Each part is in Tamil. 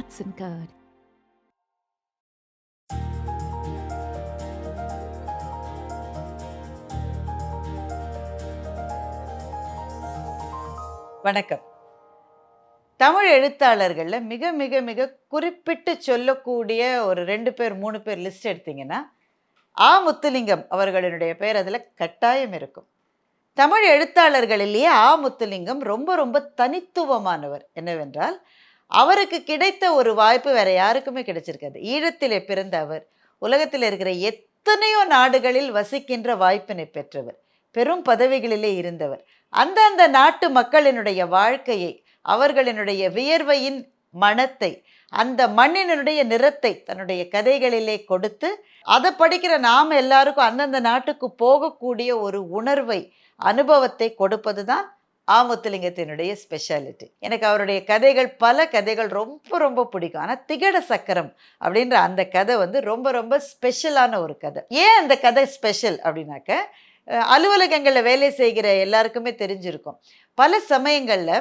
Herzen Code. வணக்கம். தமிழ் எழுத்தாளர்களில் மிக மிக மிக குறிப்பிட்டு சொல்லக்கூடிய ஒரு ரெண்டு பேர் மூணு பேர் லிஸ்ட் எடுத்தீங்கன்னா ஆ. முத்துலிங்கம் அவர்களினுடைய பேர் அதில் கட்டாயம் இருக்கும். தமிழ் எழுத்தாளர்களிலேயே ஆ. முத்துலிங்கம் ரொம்ப ரொம்ப தனித்துவமானவர். என்னவென்றால் அவருக்கு கிடைத்த ஒரு வாய்ப்பு வேற யாருக்குமே கிடைச்சிருக்காது. ஈழத்திலே பிறந்த அவர் உலகத்தில் இருக்கிற எத்தனையோ நாடுகளில் வசிக்கின்ற வாய்ப்பினை பெற்றவர் பெரும் பதவிகளிலே இருந்தவர். அந்தந்த நாட்டு மக்களினுடைய வாழ்க்கையை அவர்களினுடைய வியர்வையின் மனத்தை அந்த மண்ணினுடைய நிறத்தை தன்னுடைய கதைகளிலே கொடுத்து அதை படிக்கிற நாம் எல்லாருக்கும் அந்தந்த நாட்டுக்கு போகக்கூடிய ஒரு உணர்வை அனுபவத்தை கொடுப்பது தான் ஆமுத்துலிங்கத்தினுடைய ஸ்பெஷாலிட்டி எனக்கு அவருடைய கதைகள் பல கதைகள் ரொம்ப ரொம்ப பிடிக்கும். ஆனால் திகட சக்கரம் அப்படின்ற அந்த கதை வந்து ரொம்ப ரொம்ப ஸ்பெஷலான ஒரு கதை. ஏன் அந்த கதை ஸ்பெஷல் அப்படின்னாக்க அலுவலகங்களில் வேலை செய்கிற எல்லாருக்குமே தெரிஞ்சிருக்கும். பல சமயங்களில்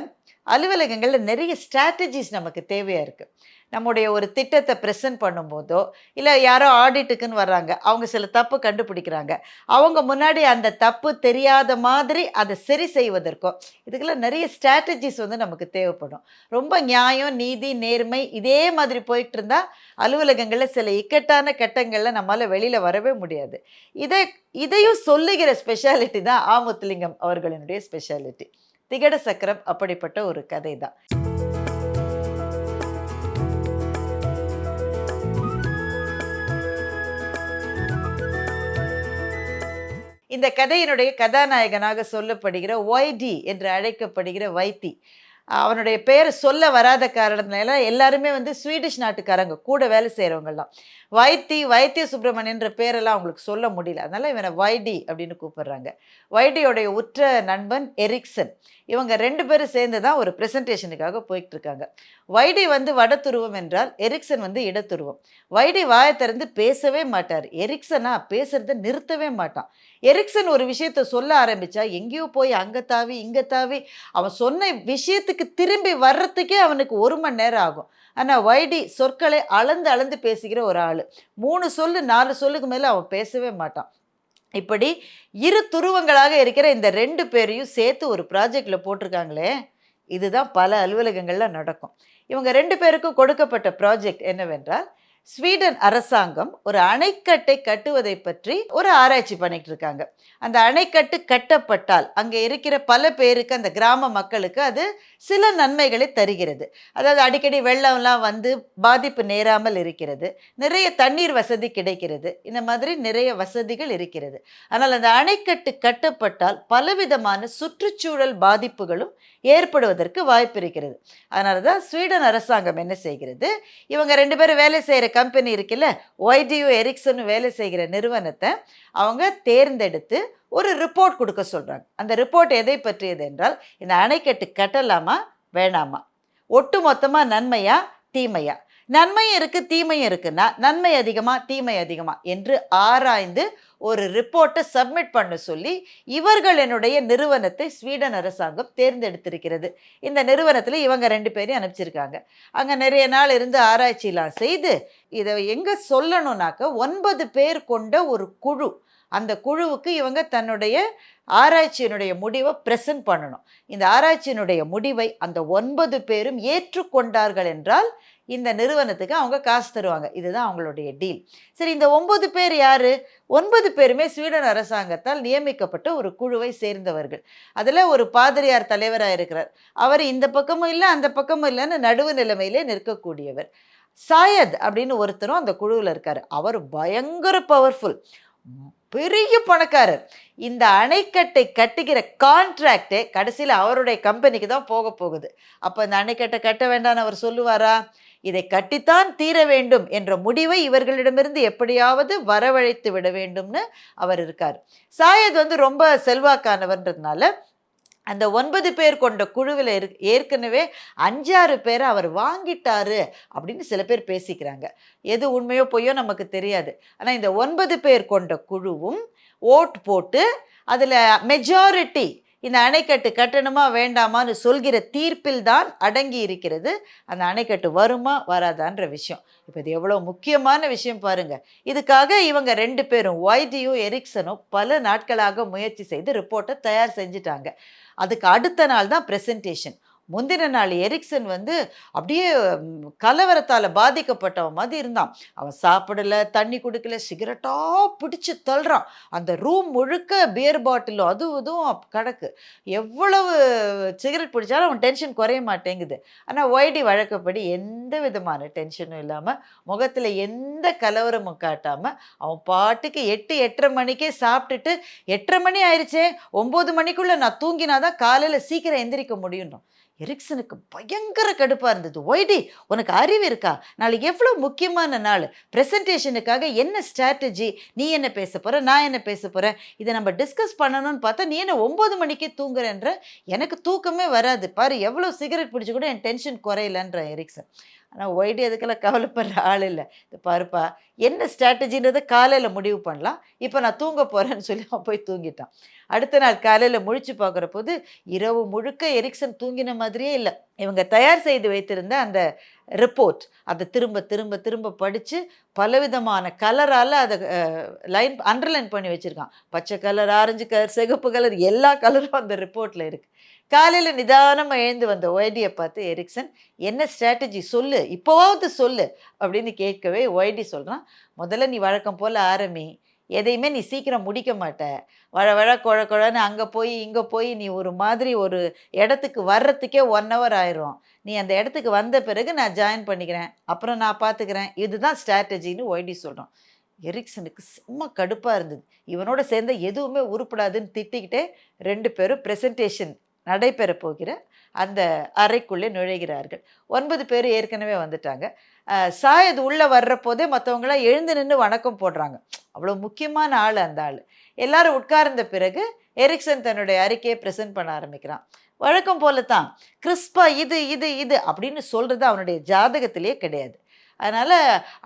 அலுவலகங்களில் நிறைய ஸ்ட்ராட்டஜிஸ் நமக்கு தேவையாக இருக்குது நம்முடைய ஒரு திட்டத்தை ப்ரெசென்ட் பண்ணும்போதோ இல்லை யாரோ ஆடிட்டுக்குன்னு வர்றாங்க அவங்க சில தப்பு கண்டுபிடிக்கிறாங்க. அவங்க முன்னாடி அந்த தப்பு தெரியாத மாதிரி அதை சரி செய்வதற்கோ இதுக்கெல்லாம் நிறைய ஸ்ட்ராட்டஜிஸ் வந்து நமக்கு தேவைப்படும். ரொம்ப நியாயம் நீதி நேர்மை இதே மாதிரி போயிட்டு இருந்தால் அலுவலகங்களில் சில இக்கட்டான கட்டங்களில் நம்மளால் வெளியில் வரவே முடியாது. இதை இதையும் சொல்லுகிற ஸ்பெஷாலிட்டி தான் ஆமுத்துலிங்கம் அவர்களினுடைய ஸ்பெஷாலிட்டி திகட சக்கரம் அப்படிப்பட்ட ஒரு கதை தான் இந்த கதையினுடைய கதாநாயகனாக சொல்லப்படுகிற ஒய்டி என்று அழைக்கப்படுகிற வைத்தி. அவனுடைய பேர் சொல்ல வராத காரணத்தினால எல்லாருமே வந்து ஸ்வீடிஷ் நாட்டுக்காரங்க கூட வேலை செய்கிறவங்கெல்லாம் வைத்தி வைத்திய சுப்பிரமணியன்ற பேரெல்லாம் அவங்களுக்கு சொல்ல முடியல. அதனால் இவனை வைடி அப்படின்னு கூப்பிடுறாங்க. வைடியோடைய உற்ற நண்பன் எரிக்சன். இவங்க ரெண்டு பேரும் சேர்ந்து தான் ஒரு ப்ரெசன்டேஷனுக்காக போயிட்டு இருக்காங்க வைடி வந்து வடத்துருவம் என்றால் எரிக்சன் வந்து இடத்துருவம் வைடி வாயை திறந்து பேசவே மாட்டார். எரிக்சனா பேசுறத நிறுத்தவே மாட்டான். எரிக்சன் ஒரு விஷயத்த சொல்ல ஆரம்பிச்சா எங்கேயோ போய் அங்கே தாவி இங்கே தாவி அவன் சொன்ன விஷயத்துக்கு திரும்பி வர்றதுக்கே அவனுக்கு ஒரு மணி நேரம் ஆகும். ஆனால் வைடி சொற்களை அளந்து அளந்து பேசுகிற ஒரு ஆள். மூணு சொல்லு நாலு சொல்லுக்கு மேலே அவன் பேசவே மாட்டான். இப்படி இரு துருவங்களாக இருக்கிற இந்த ரெண்டு பேரையும் சேர்த்து ஒரு ப்ராஜெக்டில் போட்டிருக்காங்களே இதுதான் பல அலுவலகங்களில் நடக்கும். இவங்க ரெண்டு பேருக்கும் கொடுக்கப்பட்ட ப்ராஜெக்ட் என்னவென்றால் ஸ்வீடன் அரசாங்கம் ஒரு அணைக்கட்டை கட்டுவதை பற்றி ஒரு ஆராய்ச்சி பண்ணிட்டு இருக்காங்க. அந்த அணைக்கட்டு கட்டப்பட்டால் அங்கே இருக்கிற பல பேருக்கு அந்த கிராம மக்களுக்கு அது சில நன்மைகளை தருகிறது. அதாவது அடிக்கடி வெள்ளம்லாம் வந்து பாதிப்பு நேராமல் இருக்கிறது. நிறைய தண்ணீர் வசதி கிடைக்கிறது. இந்த மாதிரி நிறைய வசதிகள் இருக்கிறது. ஆனால் அந்த அணைக்கட்டு கட்டப்பட்டால் பலவிதமான சுற்றுச்சூழல் பாதிப்புகளும் ஏற்படுவதற்கு வாய்ப்பு இருக்கிறது. அதனால தான் ஸ்வீடன் அரசாங்கம் என்ன செய்கிறது? இவங்க ரெண்டு பேரும் வேலை செய்கிற கம்பெனி இருக்குல்ல ஒய்டியூ எரிக்சன் வேலை செய்கிற நிறுவனத்தை அவங்க தேர்ந்தெடுத்து ஒரு ரிப்போர்ட் கொடுக்க சொல்கிறாங்க அந்த ரிப்போர்ட் எதை பற்றியது என்றால் இந்த அணைக்கட்டு கட்டலாமா வேணாமா? ஒட்டு மொத்தமாக நன்மையா தீமையா? நன்மையும் இருக்குது தீமையும் இருக்குன்னா நன்மை அதிகமா தீமை அதிகமா என்று ஆராய்ந்து ஒரு ரிப்போர்ட்டை சப்மிட் பண்ண சொல்லி இவர்களினுடைய நிறுவனத்தை ஸ்வீடன் அரசாங்கம் தேர்ந்தெடுத்திருக்கிறது. இந்த நிறுவனத்தில் இவங்க ரெண்டு பேரையும் அனுப்பிச்சிருக்காங்க. அங்கே நிறைய நாள் இருந்து ஆராய்ச்சிலாம் செய்து இதை எங்கே சொல்லணும்னாக்க ஒன்பது பேர் கொண்ட ஒரு குழு அந்த குழுவுக்கு இவங்க தன்னுடைய ஆராய்ச்சியினுடைய முடிவை ப்ரெசன்ட் பண்ணணும். இந்த ஆராய்ச்சியினுடைய முடிவை அந்த ஒன்பது பேரும் ஏற்றுக்கொண்டார்கள் என்றால் இந்த நிறுவனத்துக்கு அவங்க காசு தருவாங்க. இதுதான் அவங்களுடைய டீல் சரி இந்த ஒன்பது பேர் யார்? ஒன்பது பேருமே ஸ்வீடன் அரசாங்கத்தால் நியமிக்கப்பட்ட ஒரு குழுவை சேர்ந்தவர்கள். அதில் ஒரு பாதிரியார் தலைவராக இருக்கிறார். அவர் இந்த பக்கமும் இல்லை அந்த பக்கமும் இல்லைன்னு நடுவு நிலைமையிலே நிற்கக்கூடியவர். சாயத் அப்படின்னு ஒருத்தரும் அந்த குழுவில் இருக்கார். அவர் பயங்கர பவர்ஃபுல் பெரிய பணக்காரர். இந்த அணைக்கட்டை கட்டுகிற கான்ட்ராக்டே கடைசியில் அவருடைய கம்பெனிக்கு தான் போக போகுது. அப்போ இந்த அணைக்கட்டை கட்ட வேண்டாம்னு அவர் சொல்லுவாரா? இதை கட்டித்தான் தீர வேண்டும் என்ற முடிவை இவர்களிடமிருந்து எப்படியாவது வரவழைத்து விட வேண்டும்னு அவர் இருக்கார். சாயத் வந்து ரொம்ப செல்வாக்கானவர்ன்றதுனால அந்த ஒன்பது பேர் கொண்ட குழுவில் இரு ஏற்கனவே அஞ்சாறு பேரை அவர் வாங்கிட்டாரு அப்படின்னு சில பேர் பேசிக்கிறாங்க. எது உண்மையோ பொய்யோ நமக்கு தெரியாது. ஆனால் இந்த ஒன்பது பேர் கொண்ட குழுவும் ஓட் போட்டு அதில் மெஜாரிட்டி இந்த அணைக்கட்டு கட்டணுமா வேண்டாமான்னு சொல்கிற தீர்ப்பில் தான் அடங்கி இருக்கிறது. அந்த அணைக்கட்டு வருமா வராதான்ற விஷயம். இப்போ இது எவ்வளோ முக்கியமான விஷயம் பாருங்க. இதுக்காக இவங்க ரெண்டு பேரும் வைத்தியும் எரிக்சனும் பல நாட்களாக முயற்சி செய்து ரிப்போர்ட்டை தயார் செஞ்சுட்டாங்க. அதுக்கு அடுத்த நாள் தான் ப்ரெசன்டேஷன் முந்தின நாள் எரிக்சன் வந்து அப்படியே கலவரத்தால் பாதிக்கப்பட்டவன் மாதிரி இருந்தான். அவன் சாப்பிடல தண்ணி குடிக்கல சிகரெட்டாக பிடிச்சி தள்ளுறான். அந்த ரூம் முழுக்க பியர் பாட்டிலும் அதுவும் இதுவும் கிடக்கு. எவ்வளவு சிகரெட் பிடிச்சாலும் அவன் டென்ஷன் குறைய மாட்டேங்குது. ஆனால் ஒய்டி வழக்கப்படி எந்த விதமான டென்ஷனும் இல்லாமல் முகத்தில் எந்த கலவரமும் காட்டாமல் அவன் பாட்டுக்கு எட்டு எட்டரை மணிக்கே சாப்பிட்டுட்டு எட்டரை மணி ஆயிடுச்சே ஒம்பது மணிக்குள்ளே நான் தூங்கினாதான் காலையில் சீக்கிரம் எந்திரிக்க முடியும் எரிக்சனுக்கு பயங்கர கடுப்பாக இருந்தது. ஒய்டி உனக்கு அறிவு இருக்கா? நாளைக்கு எவ்வளோ முக்கியமான நாள்? ப்ரெசன்டேஷனுக்காக என்ன ஸ்ட்ராட்டஜி? நீ என்ன பேச போகிற நான் என்ன பேச போகிறேன் இதை நம்ம டிஸ்கஸ் பண்ணணும்னு பார்த்தா நீ என்ன ஒம்பது மணிக்கே தூங்குறேன்ற எனக்கு தூக்கமே வராது. பாரு எவ்வளோ சிகரெட் பிடிச்சி கூட என் டென்ஷன் குறையலன்ற எரிக்சன். ஆனால் ஒய்டி எதுக்கெல்லாம் கவலைப்படுற ஆள் இல்லை. இது பாருப்பா என்ன ஸ்ட்ராட்டஜின்றதை காலையில் முடிவு பண்ணலாம். இப்போ நான் தூங்க போகிறேன்னு சொல்லி அவன் போய் தூங்கிட்டான். அடுத்த நாள் காலையில் முழிச்சு பார்க்குற போது இரவு முழுக்க எரிக்சன் தூங்கின மாதிரியே இல்லை. இவங்க தயார் செய்து வைத்திருந்த அந்த ரிப்போர்ட் அதை திரும்ப திரும்ப திரும்ப படித்து பலவிதமான கலரால் அதை லைன் அண்டர்லைன் பண்ணி வச்சுருக்கான். பச்சை கலர் ஆரஞ்சு கலர் சிகப்பு கலர் எல்லா கலரும் அந்த ரிப்போர்ட்டில் இருக்குது காலையில் நிதானமாக எழுந்து வந்த ஒய்டியை பார்த்து எரிக்சன் என்ன ஸ்ட்ராட்டஜி சொல்லு? இப்போவாவது சொல்லு. அப்படின்னு கேட்கவே ஒய்டி சொல்கிறான் முதல்ல நீ வழக்கம் போல் ஆரம்பி எதையுமே நீ சீக்கிரம் முடிக்க மாட்ட. வழ வழ குழ குழன்னு அங்கே போய் இங்கே போய் நீ ஒரு மாதிரி ஒரு இடத்துக்கு வர்றதுக்கே ஒன் ஹவர் ஆயிரும். நீ அந்த இடத்துக்கு வந்த பிறகு நான் ஜாயின் பண்ணிக்கிறேன். அப்புறம் நான் பார்த்துக்கிறேன் இதுதான் ஸ்ட்ராட்டஜின்னு ஒய்டி சொல்கிறோம் எரிக்சனுக்கு செம்ம கடுப்பாக இருந்தது. இவனோட சேர்ந்த எதுவுமே உருப்படாதுன்னு திட்டிக்கிட்டே ரெண்டு பேரும் ப்ரெசன்டேஷன் நடைபெற போகிற அந்த அறைக்குள்ளே நுழைகிறார்கள். ஒன்பது பேர் ஏற்கனவே வந்துட்டாங்க. சாயது சாயத் உள்ளே வர்றப்போதே மற்றவங்களாம் எழுந்து நின்று வணக்கம் போடுறாங்க. அவ்வளோ முக்கியமான ஆள் அந்த ஆள். எல்லாரும் உட்கார்ந்த பிறகு எரிக்சன் தன்னுடைய அறிக்கையை ப்ரெசென்ட் பண்ண ஆரம்பிக்கிறான். வழக்கம் போல தான் கிறிஸ்பா இது இது இது அப்படின்னு சொல்கிறது அவனுடைய ஜாதகத்திலே கிடையாது. அதனால்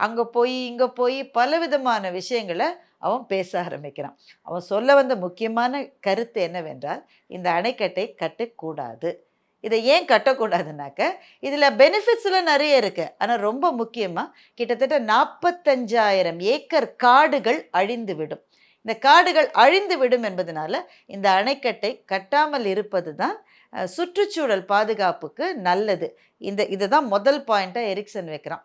அங்கே போய் இங்கே போய் பலவிதமான விஷயங்களை அவன் பேச ஆரம்பிக்கிறான். அவன் சொல்ல வந்த முக்கியமான கருத்து என்னவென்றால் இந்த அணைக்கட்டை கட்டக்கூடாது. இதை ஏன் கட்டக்கூடாதுனாக்க இதில் பெனிஃபிட்ஸ்லாம் நிறைய இருக்குது ஆனால் ரொம்ப முக்கியமாக கிட்டத்தட்ட நாற்பத்தஞ்சாயிரம் ஏக்கர் காடுகள் அழிந்து விடும் இந்த காடுகள் அழிந்து விடும் என்பதனால இந்த அணைக்கட்டை கட்டாமல் இருப்பது தான் சுற்றுச்சூழல் பாதுகாப்புக்கு நல்லது. இந்த இதை தான் முதல் பாயிண்ட்டாக எரிக்சன் வைக்கிறான்.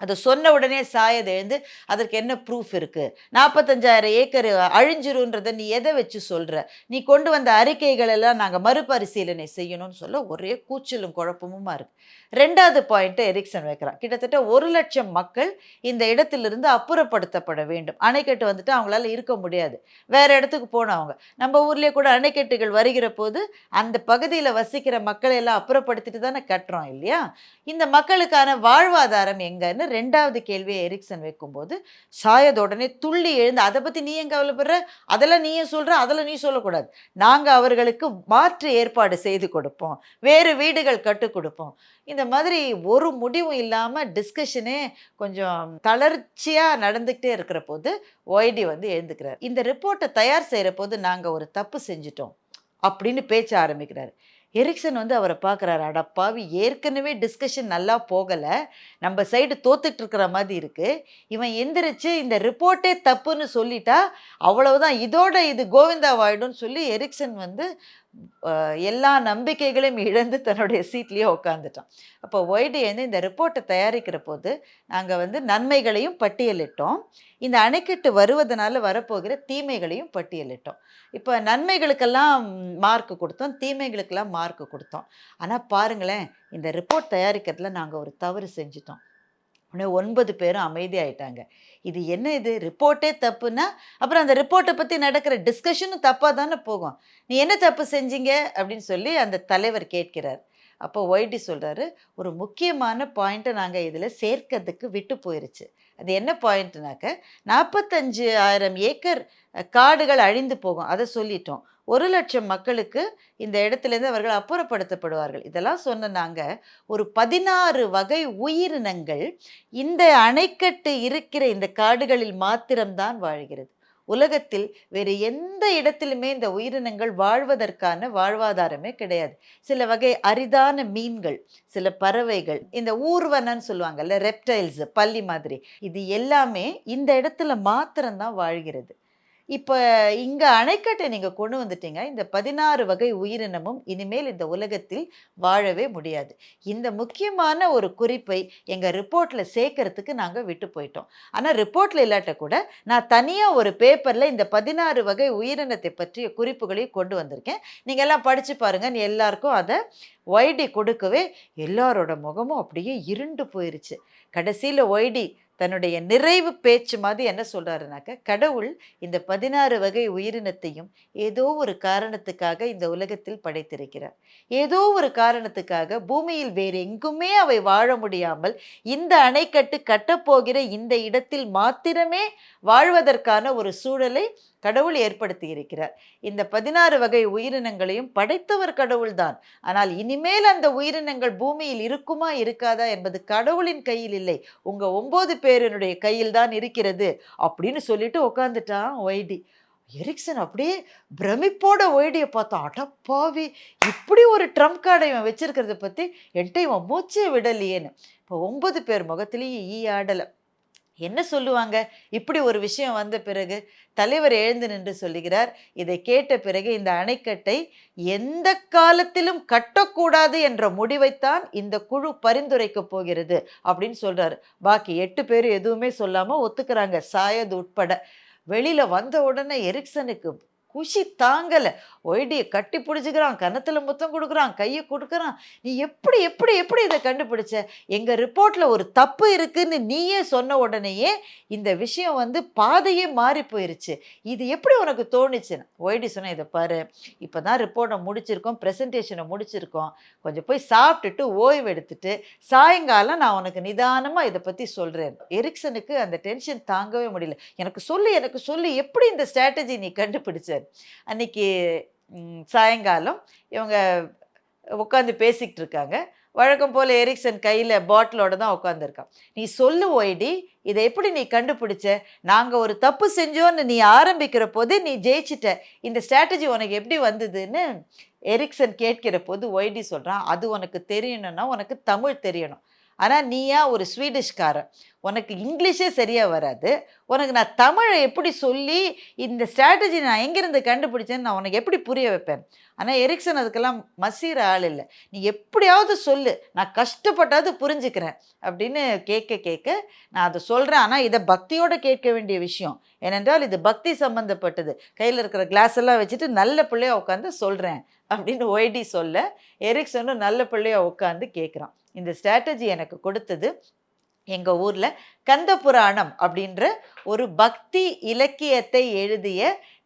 அதை சொன்ன உடனே சாயது எழுந்து அதற்கு என்ன ப்ரூஃப் இருக்குது நாற்பத்தஞ்சாயிரம் ஏக்கர் அழிஞ்சிருன்றதை நீ எதை வச்சு சொல்கிற நீ கொண்டு வந்த அறிக்கைகள் எல்லாம் நாங்கள் மறுபரிசீலனை செய்யணும்னு சொல்ல ஒரே கூச்சலும் குழப்பமுமா இருக்குது ரெண்டாவது பாயிண்ட்டை எரிக்சன் வைக்கிறான். கிட்டத்தட்ட ஒரு லட்சம் மக்கள் இந்த இடத்திலிருந்து அப்புறப்படுத்தப்பட வேண்டும். அணைக்கட்டு வந்துட்டு அவங்களால இருக்க முடியாது. வேற இடத்துக்கு போனவங்க நம்ம ஊர்லேயே கூட அணைக்கட்டுகள் வருகிற போது அந்த பகுதியில் வசிக்கிற மக்களை எல்லாம் அப்புறப்படுத்திட்டு தானே கட்டுறோம் இல்லையா? இந்த மக்களுக்கான வாழ்வாதாரம் எங்கன்னு ரெண்டாவது கேள்வியை எரிக்சன் வைக்கும்போது சாயத் உடனே துள்ளி எழுந்து அதை பற்றி நீ எங்கே கவலைப்படுற? அதெல்லாம் நீயே சொல்கிற அதெல்லாம் நீ சொல்லக்கூடாது. நாங்கள் அவர்களுக்கு மாற்று ஏற்பாடு செய்து கொடுப்போம். வேறு வீடுகள் கற்றுக் கொடுப்போம். இந்த மாதிரி ஒரு முடிவும் இல்லாமல் டிஸ்கஷனே கொஞ்சம் தளர்ச்சியாக நடந்துக்கிட்டே இருக்கிற போது ஒய்டி வந்து எழுந்துக்கிறார். இந்த ரிப்போர்ட்டை தயார் செய்கிற போது நாங்கள் ஒரு தப்பு செஞ்சிட்டோம் அப்படின்னு பேச்ச ஆரம்பிக்கிறார். எரிக்சன் வந்து அவரை பார்க்குறாரு. அடப்பாவி ஏற்கனவே டிஸ்கஷன் நல்லா போகலை. நம்ம சைடு தோத்துட்டு இருக்கிற மாதிரி இருக்குது இவன் எந்திரிச்சு இந்த ரிப்போர்ட்டே தப்புன்னு சொல்லிட்டா அவ்வளவுதான். இதோட இது கோவிந்தாவாயிடும்னு சொல்லி எரிக்சன் வந்து எல்லா நம்பிக்கைகளையும் இழந்து தன்னுடைய சீட்லேயே உட்காந்துட்டான் அப்போ ஒய்டி வந்து இந்த ரிப்போர்ட்டை தயாரிக்கிற போது நாங்கள் வந்து நன்மைகளையும் பட்டியலிட்டோம். இந்த அணைக்கட்டு வருவதனால வரப்போகிற தீமைகளையும் பட்டியலிட்டோம். இப்போ நன்மைகளுக்கெல்லாம் மார்க் கொடுத்தோம் தீமைகளுக்கெல்லாம் மார்க் கொடுத்தோம். ஆனால் பாருங்களேன் இந்த ரிப்போர்ட் தயாரிக்கிறதுல நாங்கள் ஒரு தவறு செஞ்சிட்டோம். உடனே ஒன்பது பேரும் அமைதியாயிட்டாங்க இது என்ன இது? ரிப்போர்ட்டே தப்புன்னா அப்புறம் அந்த ரிப்போர்ட்டை பற்றி நடக்கிற டிஸ்கஷனும் தப்பாக தானே போகும். நீ என்ன தப்பு செஞ்சீங்க? அப்படின்னு சொல்லி அந்த தலைவர் கேட்கிறார். அப்போ ஒய்டி சொல்கிறாரு ஒரு முக்கியமான பாயிண்ட்டை நாங்கள் இதில் சேர்க்கறதுக்கு விட்டு போயிருச்சு. அது என்ன பாயிண்ட்னாக்க நாற்பத்தஞ்சு ஆயிரம் ஏக்கர் காடுகள் அழிந்து போகும். அதை சொல்லிட்டோம். ஒரு லட்சம் மக்களுக்கு இந்த இடத்துலேருந்து அவர்கள் அப்புறப்படுத்தப்படுவார்கள். இதெல்லாம் சொன்ன நாங்கள் ஒரு பதினாறு வகை உயிரினங்கள் இந்த அணைக்கட்டு இருக்கிற இந்த காடுகளில் மாத்திரம்தான் வாழ்கிறது. உலகத்தில் வேறு எந்த இடத்திலுமே இந்த உயிரினங்கள் வாழ்வதற்கான வாழ்வாதாரமே கிடையாது. சில வகை அரிதான மீன்கள் சில பறவைகள் இந்த ஊர்வனன்னு சொல்லுவாங்கல்ல ரெப்டைல்ஸ் பள்ளி மாதிரி இது எல்லாமே இந்த இடத்துல மாத்திரம்தான் வாழ்கிறது. இப்போ இங்கே அணைக்கட்டை நீங்கள் கொண்டு வந்துட்டீங்க. இந்த பதினாறு வகை உயிரினமும் இனிமேல் இந்த உலகத்தில் வாழவே முடியாது. இந்த முக்கியமான ஒரு குறிப்பை எங்கள் ரிப்போர்ட்டில் சேர்க்கறதுக்கு நாங்கள் விட்டு போயிட்டோம். ஆனால் ரிப்போர்ட்டில் இல்லாட்ட கூட நான் தனியாக ஒரு பேப்பரில் இந்த பதினாறு வகை உயிரினத்தை பற்றிய குறிப்புகளையும் கொண்டு வந்திருக்கேன். நீங்கள் எல்லாம் படித்து பாருங்கள் எல்லாருக்கும் அதை ஒய்டி கொடுக்கவே எல்லாரோட முகமும் அப்படியே இருண்டு போயிருச்சு. கடைசியில் ஒய்டி தன்னுடைய நிறைவு பேச்சு மாதிரி என்ன சொல்கிறாருனாக்க கடவுள் இந்த பதினாறு வகை உயிரினத்தையும் ஏதோ ஒரு காரணத்துக்காக இந்த உலகத்தில் படைத்திருக்கிறார். ஏதோ ஒரு காரணத்துக்காக பூமியில் வேறு எங்குமே அவை வாழ முடியாமல் இந்த அணைக்கட்டு கட்டப்போகிற இந்த இடத்தில் மாத்திரமே வாழ்வதற்கான ஒரு சூழலை கடவுள் ஏற்படுத்தி இருக்கிறார். இந்த பதினாறு வகை உயிரினங்களையும் படைத்தவர் கடவுள்தான் ஆனால் இனிமேல் அந்த உயிரினங்கள் பூமியில் இருக்குமா இருக்காதா என்பது கடவுளின் கையில் இல்லை. உங்க ஒன்பது பேரினுடைய கையில் தான் இருக்கிறது அப்படின்னு சொல்லிட்டு உட்காந்துட்டான் ஒய்டி. எரிக்சன் அப்படியே பிரமிப்போட ஒய்டியை பார்த்தா அடப்பாவி இப்படி ஒரு ட்ரம்ப் கார்டை இவன் வச்சிருக்கிறத பற்றி என்கிட்ட இவன் மூச்சே விடலையேன்னு. இப்போ ஒன்பது பேர் முகத்திலேயே ஈ ஆடலை. என்ன சொல்லுவாங்க? இப்படி ஒரு விஷயம் வந்த பிறகு தலைவர் எழுந்து நின்று சொல்லுகிறார் இதை கேட்ட பிறகு இந்த அணைக்கட்டை எந்த காலத்திலும் கட்டக்கூடாது என்ற முடிவைத்தான் இந்த குழு பரிந்துரைக்க போகிறது அப்படின்னு சொல்கிறார் பாக்கி எட்டு பேர் எதுவுமே சொல்லாம ஒத்துக்கிறாங்க சாயது உட்பட. வெளியில வந்த உடனே எரிக்சனுக்கு குஷி தாங்கலை. ஒய்டியை கட்டி பிடிச்சிக்கிறான் கன்னத்தில் முத்தம் கொடுக்குறான் கையை கொடுக்குறான். நீ எப்படி எப்படி எப்படி இதை கண்டுபிடிச்ச? எங்கள் ரிப்போர்ட்டில் ஒரு தப்பு இருக்குன்னு நீயே சொன்ன உடனேயே இந்த விஷயம் வந்து பாதையே மாறி போயிருச்சு. இது எப்படி உனக்கு தோணுச்சுன்னு? ஒய்டி சொன்ன இதை பாரு. இப்போ தான் ரிப்போர்ட்டை முடிச்சிருக்கோம் ப்ரெசன்டேஷனை முடிச்சிருக்கோம். கொஞ்சம் போய் சாப்பிட்டுட்டு ஓய்வு எடுத்துட்டு சாயங்காலம் நான் உனக்கு நிதானமாக இதை பற்றி சொல்கிறேன் எரிக்சனுக்கு அந்த டென்ஷன் தாங்கவே முடியல. எனக்கு சொல்லு எனக்கு சொல்லு எப்படி இந்த ஸ்ட்ராட்டஜி நீ கண்டுபிடிச்ச? அன்னைக்கு சாயங்காலம் இவங்க உட்காந்து பேசிக்கிட்டு இருக்காங்க. வழக்கம் போல் எரிக்சன் கையில் பாட்டிலோட தான் உட்காந்துருக்கான் நீ சொல்லு ஒய்டி இதை எப்படி நீ கண்டுபிடிச்ச? நாங்கள் ஒரு தப்பு செஞ்சோன்னு நீ ஆரம்பிக்கிற போது நீ ஜெயிச்சிட்ட. இந்த ஸ்ட்ராட்டஜி உனக்கு எப்படி வந்ததுன்னு எரிக்சன் கேட்கிற போது ஒய்டி சொல்கிறான் அது உனக்கு தெரியணும்னா உனக்கு தமிழ் தெரியணும். ஆனால் நீயா ஒரு ஸ்வீடிஷ்காரன்? உனக்கு இங்கிலீஷே சரியாக வராது. உனக்கு நான் தமிழை எப்படி சொல்லி இந்த ஸ்ட்ராட்டஜி நான் எங்கேருந்து கண்டுபிடிச்சேன்னு நான் உனக்கு எப்படி புரிய வைப்பேன்? ஆனால் எரிக்சன் அதுக்கெல்லாம் மசீர ஆள் இல்லை. நீ எப்படியாவது சொல்லு. நான் கஷ்டப்பட்டாவது புரிஞ்சுக்கிறேன். அப்படின்னு கேட்க கேட்க நான் அதை சொல்கிறேன் ஆனால் இதை பக்தியோடு கேட்க வேண்டிய விஷயம் ஏனென்றால் இது பக்தி சம்மந்தப்பட்டது கையில் இருக்கிற கிளாஸ் எல்லாம் வச்சுட்டு நல்ல பிள்ளையா உட்காந்து சொல்கிறேன் அப்படின்னு ஒய்டி சொல்ல எரிக்சனும் நல்ல பிள்ளையாக உட்காந்து கேட்குறான். இந்த ஸ்ட்ராட்டஜி எனக்கு கொடுத்தது. எங்கள் ஊரில் கந்த புராணம் அப்படின்ற ஒரு பக்தி இலக்கியத்தை எழுதிய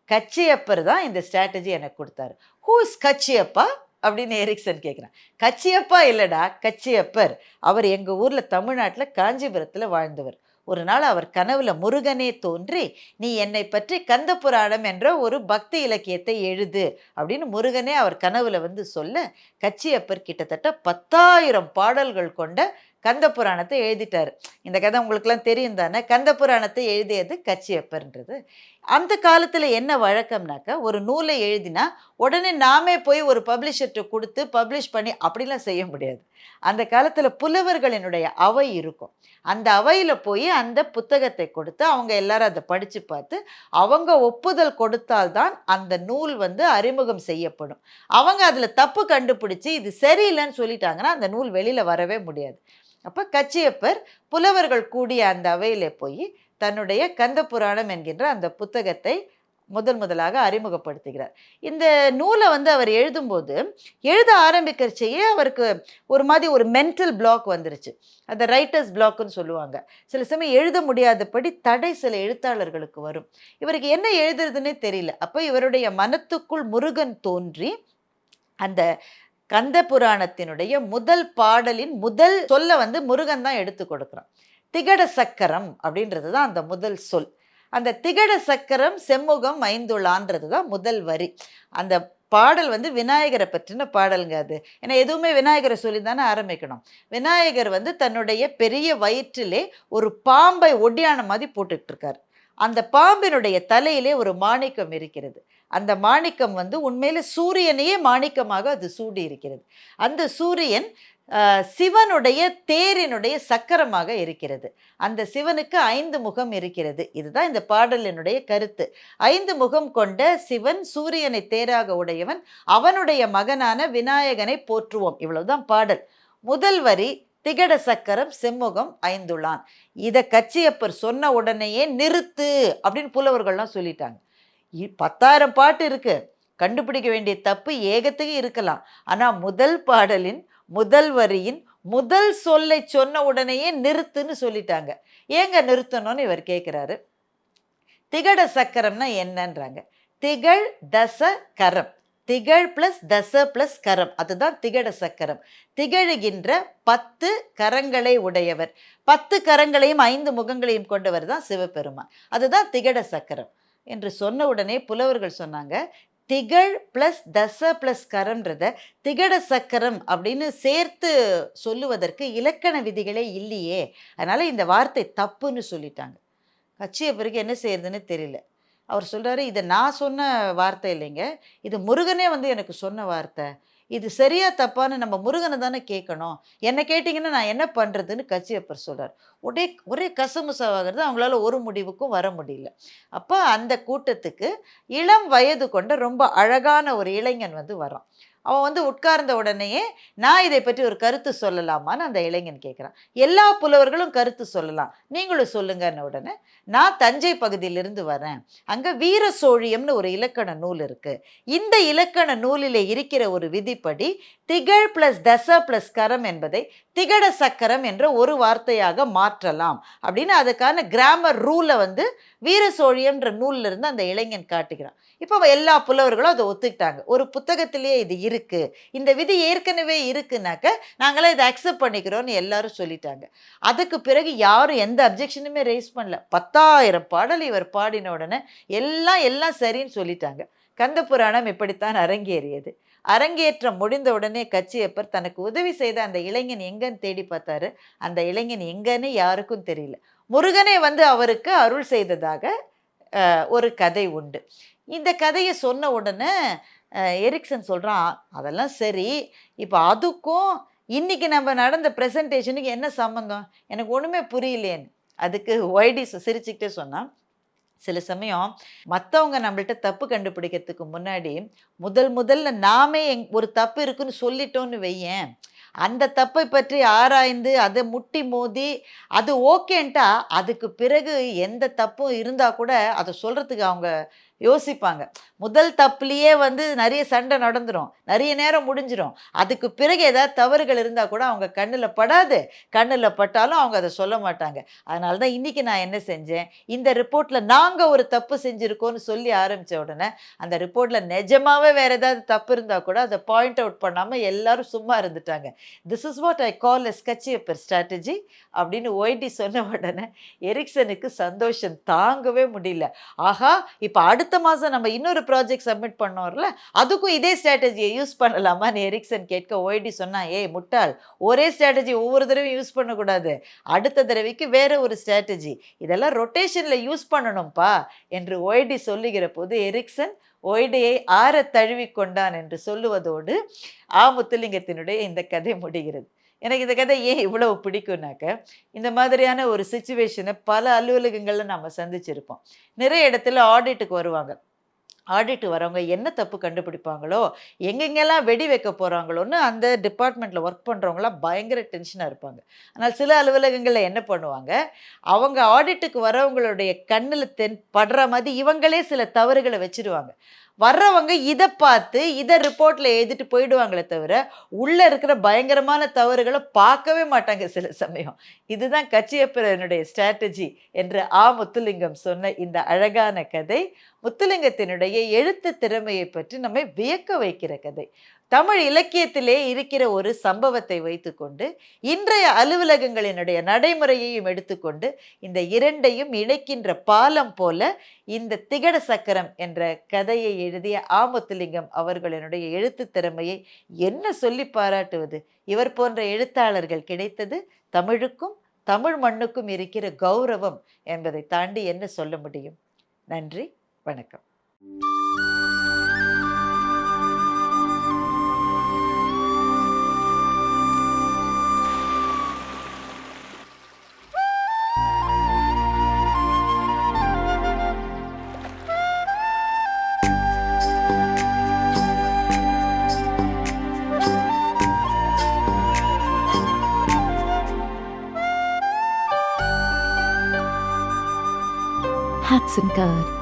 கச்சியப்பர் தான் இந்த ஸ்ட்ராட்டஜி எனக்கு கொடுத்தாரு. Who is Kachiyappa? அப்படின்னு எரிக்சன் கேட்குறான் கச்சியப்பா இல்லைடா கச்சியப்பர். அவர் எங்கள் ஊரில் தமிழ்நாட்டில் காஞ்சிபுரத்தில் வாழ்ந்தவர். ஒரு நாள் அவர் கனவுல முருகனே தோன்றி நீ என்னை பற்றி கந்த புராணம் என்ற ஒரு பக்தி இலக்கியத்தை எழுது அப்படின்னு முருகனே அவர் கனவுல வந்து சொல்ல கச்சியப்பர் கிட்டத்தட்ட பத்தாயிரம் பாடல்கள் கொண்ட கந்த புராணத்தை எழுதிட்டார். இந்த கதை உங்களுக்குலாம் தெரியும் தானே? கந்த புராணத்தை எழுதியது கச்சியப்பர்ன்றது. அந்த காலத்தில் என்ன வழக்கம்னாக்கா ஒரு நூலை எழுதினா உடனே நாமே போய் ஒரு பப்ளிஷர்கிட்ட கொடுத்து பப்ளிஷ் பண்ணி அப்படிலாம் செய்ய முடியாது. அந்த காலத்தில் புலவர்களினுடைய அவை இருக்கும். அந்த அவையில் போய் அந்த புத்தகத்தை கொடுத்து அவங்க எல்லாரும் அதை படித்து பார்த்து அவங்க ஒப்புதல் கொடுத்தால்தான் அந்த நூல் வந்து அறிமுகம் செய்யப்படும். அவங்க அதில் தப்பு கண்டுபிடிச்சி இது சரியில்லைன்னு சொல்லிட்டாங்கன்னா அந்த நூல் வெளியில் வரவே முடியாது. அப்போ கச்சியப்பர் புலவர்கள் கூடிய அந்த அவையில் போய் தன்னுடைய கந்த புராணம் என்கின்ற அந்த புத்தகத்தை முதல் முதலாக அறிமுகப்படுத்துகிறார். இந்த நூலை வந்து அவர் எழுதும்போது எழுத ஆரம்பிக்கிறச்சையே அவருக்கு ஒரு மாதிரி ஒரு மென்டல் பிளாக் வந்துருச்சு. அந்த ரைட்டர்ஸ் பிளாக்னு சொல்லுவாங்க. சில சமயம் எழுத முடியாதபடி தடை சில எழுத்தாளர்களுக்கு வரும். இவருக்கு என்ன எழுதுறதுன்னே தெரியல. அப்போ இவருடைய மனத்துக்குள் முருகன் தோன்றி அந்த கந்த புராணத்தினுடைய முதல் பாடலின் முதல் சொல்ல வந்து முருகன் தான் எடுத்து கொடுக்குறான். திகட சக்கரம் அப்படின்றது தான் அந்த முதல் சொல். அந்த திகட சக்கரம் செம்முகம் ஐந்துளான்றது தான் முதல் வரி. அந்த பாடல் வந்து விநாயகரை பற்றின பாடலுங்க அது. ஏன்னா எதுவுமே விநாயகரை சொல்லி தானே ஆரம்பிக்கணும். விநாயகர் வந்து தன்னுடைய பெரிய வயிற்றிலே ஒரு பாம்பை ஒடியான மாதிரி போட்டுக்கிட்டு இருக்கார். அந்த பாம்பினுடைய தலையிலே ஒரு மாணிக்கம் இருக்கிறது. அந்த மாணிக்கம் வந்து உண்மையில் சூரியனையே மாணிக்கமாக அது சூடி இருக்கிறது. அந்த சூரியன் சிவனுடைய தேரினுடைய சக்கரமாக இருக்கிறது. அந்த சிவனுக்கு ஐந்து முகம் இருக்கிறது. இதுதான் இந்த பாடலினுடைய கருத்து. ஐந்து முகம் கொண்ட சிவன் சூரியனை தேராக உடையவன் அவனுடைய மகனான விநாயகனை போற்றுவோம். இவ்வளவுதான் பாடல். முதல் வரி திகட சக்கரம் செம்முகம் ஐந்துளான் இதை கச்சியப்பர் சொன்ன உடனேயே நிறுத்து அப்படின்னு புலவர்கள்லாம் சொல்லிட்டாங்க. இ- பத்தாயிரம் பாட்டு இருக்கு. கண்டுபிடிக்க வேண்டிய தப்பு ஏகத்துக்கு இருக்கலாம். ஆனால் முதல் பாடலின் முதல் வரியின் முதல் சொல்லை சொன்ன உடனேயே நிறுத்துன்னு சொல்லிட்டாங்க. ஏங்க நிறுத்தணும்னு இவர் கேட்குறாரு திகட சக்கரம்னா என்னன்றாங்க. திகழ் தச கரம். திகழ் பிளஸ் தச பிளஸ் கரம். அதுதான் திகட சக்கரம். திகழுகின்ற பத்து கரங்களை உடையவர். பத்து கரங்களையும் ஐந்து முகங்களையும் கொண்டவர் தான் சிவபெருமான். அதுதான் திகட சக்கரம். என்று சொன்ன உடனே புலவர்கள் சொன்னாங்க திகழ் பிளஸ் தச பிளஸ் கரம்ன்றத திகட சக்கரம் அப்படின்னு சேர்த்து சொல்லுவதற்கு இலக்கண விதிகளே இல்லையே. அதனால் இந்த வார்த்தை தப்புன்னு சொல்லிட்டாங்க. கட்சிய பிறகு என்ன செய்யறதுன்னு தெரியல. அவர் சொல்கிறாரு இது நான் சொன்ன வார்த்தை இல்லைங்க. இது முருகனே வந்து எனக்கு சொன்ன வார்த்தை. இது சரியா தப்பான்னு நம்ம முருகனை தானே கேட்கணும். என்ன கேட்டிங்கன்னா நான் என்ன பண்ணுறதுன்னு கச்சியப்பர் சொல்கிறார் ஒரே ஒரே கசமுசாவாகிறது அவங்களால ஒரு முடிவுக்கும் வர முடியல. அப்போ அந்த கூட்டத்துக்கு இளம் வயது கொண்ட ரொம்ப அழகான ஒரு இளைஞன் வந்து வரான். அவன் வந்து உட்கார்ந்த உடனேயே நான் இதை பற்றி ஒரு கருத்து சொல்லலாமான்னு அந்த இளைஞன் கேட்குறான். எல்லா புலவர்களும் கருத்து சொல்லலாம். நீங்களும் சொல்லுங்கன்னு உடனே நான் தஞ்சை பகுதியிலிருந்து வரேன். அங்கே வீர சோழியம்னு ஒரு இலக்கண நூல் இருக்குது இந்த இலக்கண நூலிலே இருக்கிற ஒரு விதிப்படி திகழ் ப்ளஸ் தச ப்ளஸ் கரம் என்பதை திகட சக்கரம் என்ற ஒரு வார்த்தையாக மாற்றலாம். அப்படின்னு அதுக்கான கிராமர் ரூலை வந்து வீர சோழியம்ன்ற நூலில் இருந்து அந்த இளைஞன் காட்டுகிறான். இப்போ எல்லா புலவர்களும் அதை ஒத்துக்கிட்டாங்க. ஒரு புத்தகத்திலேயே இது இருக்குது இந்த விதி ஏற்கனவே இருக்குனாக்க நாங்களாம் இதை அக்செப்ட் பண்ணிக்கிறோம்னு எல்லாரும் சொல்லிட்டாங்க. அதுக்கு பிறகு யாரும் எந்த அப்ஜெக்ஷனுமே ரைஸ் பண்ணல. பத்தாயிரம் பாடல் இவர் பாடின உடனே எல்லாம் எல்லாம் சரின்னு சொல்லிட்டாங்க. கந்த புராணம் இப்படித்தான் அரங்கேறியது. அரங்கேற்றம் முடிந்த உடனே கச்சியப்பர் தனக்கு உதவி செய்த அந்த இளைஞன் எங்கன்னு தேடி பார்த்தாரு. அந்த இளைஞன் எங்கன்னு யாருக்கும் தெரியல. முருகனே வந்து அவருக்கு அருள் செய்ததாக ஒரு கதை உண்டு. இந்த கதையை சொன்ன உடனே எரிக்சன் சொல்கிறான் அதெல்லாம் சரி இப்போ அதுக்கும் இன்றைக்கி நம்ம நடந்த ப்ரெசன்டேஷனுக்கு என்ன சம்மந்தம் எனக்கு ஒன்றுமே புரியலேன்னு. அதுக்கு ஒய்டி சிரிச்சுக்கிட்டே சொன்னான். சில சமயம் மற்றவங்க நம்மள்ட்ட தப்பு கண்டுபிடிக்கிறதுக்கு முன்னாடி முதல் முதல்ல நாமே எங் ஒரு தப்பு இருக்குன்னு சொல்லிட்டோன்னு வையேன். அந்த தப்பை பற்றி ஆராய்ந்து அதை முட்டி மோதி அது ஓகேன்ட்டா அதுக்கு பிறகு எந்த தப்பும் இருந்தால் கூட அதை சொல்கிறதுக்கு அவங்க யோசிப்பாங்க. முதல் தப்புலேயே வந்து நிறைய சண்டை நடந்துடும் நிறைய நேரம் முடிஞ்சிடும் அதுக்கு பிறகு ஏதாவது தவறுகள் இருந்தால் கூட அவங்க கண்ணில் படாது. கண்ணில் பட்டாலும் அவங்க அதை சொல்ல மாட்டாங்க. அதனால தான் இன்றைக்கி நான் என்ன செஞ்சேன்? இந்த ரிப்போர்ட்டில் நாங்கள் ஒரு தப்பு செஞ்சுருக்கோன்னு சொல்லி ஆரம்பித்த உடனே அந்த ரிப்போர்ட்டில் நிஜமாகவே வேறு ஏதாவது தப்பு இருந்தால் கூட அதை பாயிண்ட் அவுட் பண்ணாமல் எல்லாரும் சும்மா இருந்துட்டாங்க. This is what I call a Kachiyappa strategy அப்படின்னு ஒய்டி சொன்ன உடனே எரிக்சனுக்கு சந்தோஷம் தாங்கவே முடியல. ஆஹா இப்போ அடுத்த மாதம் நம்ம இன்னொரு ப்ராஜெக்ட் சப்மிட் பண்ணோம்ல அதுக்கும் இதே ஸ்ட்ராட்டஜியை யூஸ் பண்ணலாமான்னு எரிக்சன் கேட்க ஒய்டி சொன்னா ஏய் முட்டாள் ஒரே ஸ்ட்ராட்டஜி ஒவ்வொரு தடவையும் யூஸ் பண்ணக்கூடாது. அடுத்த தடவைக்கு வேற ஒரு ஸ்ட்ராட்டஜி இதெல்லாம் ரொட்டேஷனில் யூஸ் பண்ணணும்ப்பா என்று ஒய்டி சொல்லுகிற போது எரிக்சன் ஒய்டியை ஆற தழுவி கொண்டான் என்று சொல்லுவதோடு ஆ முத்துலிங்கத்தினுடைய இந்த கதை முடிகிறது. எனக்கு இந்த கதை ஏன் இவ்வளவு பிடிக்கும்னாக்க இந்த மாதிரியான ஒரு சுச்சுவேஷனை பல அலுவலகங்களில் நம்ம சந்திச்சிருப்போம். நிறைய இடத்துல ஆடிட்டுக்கு வருவாங்க. ஆடிட் வரவங்க என்ன தப்பு கண்டுபிடிப்பாங்களோ எங்கெங்கெல்லாம் வெடி வைக்க போகிறாங்களோன்னு அந்த டிபார்ட்மெண்ட்டில் ஒர்க் பண்ணுறவங்களாம் பயங்கர டென்ஷனாக இருப்பாங்க. ஆனால் சில அலுவலகங்களில் என்ன பண்ணுவாங்க அவங்க ஆடிட்டுக்கு வரவங்களுடைய கண்ணில் தென் படுற மாதிரி இவங்களே சில தவறுகளை வச்சிருவாங்க. வர்றவங்க இதை பார்த்து இதை ரிப்போர்ட்டில் எழுதிட்டு போயிடுவாங்களே தவிர உள்ளே இருக்கிற பயங்கரமான தவறுகளை பார்க்கவே மாட்டாங்க சில சமயம். இதுதான் கச்சியப்பரனுடைய ஸ்ட்ராட்டஜி என்று ஆ முத்துலிங்கம் சொன்ன இந்த அழகான கதை. முத்துலிங்கத்தினுடைய எழுத்து திறமையை பற்றி நம்மை வியக்க வைக்கிற கதை. தமிழ் இலக்கியத்திலே இருக்கிற ஒரு சம்பவத்தை வைத்துக்கொண்டு இன்றைய அலுவலகங்களினுடைய நடைமுறையையும் எடுத்துக்கொண்டு இந்த இரண்டையும் இணைக்கின்ற பாலம் போல இந்த திகட சக்கரம் என்ற கதையை எழுதிய ஆமுத்துலிங்கம் அவர்களினுடைய எழுத்து திறமையை என்ன சொல்லி பாராட்டுவது? இவர் போன்ற எழுத்தாளர்கள் கிடைத்தது தமிழுக்கும் தமிழ் மண்ணுக்கும் இருக்கிற கௌரவம் என்பதை தாண்டி என்ன சொல்ல முடியும்? நன்றி. வணக்கம் Herzen Card.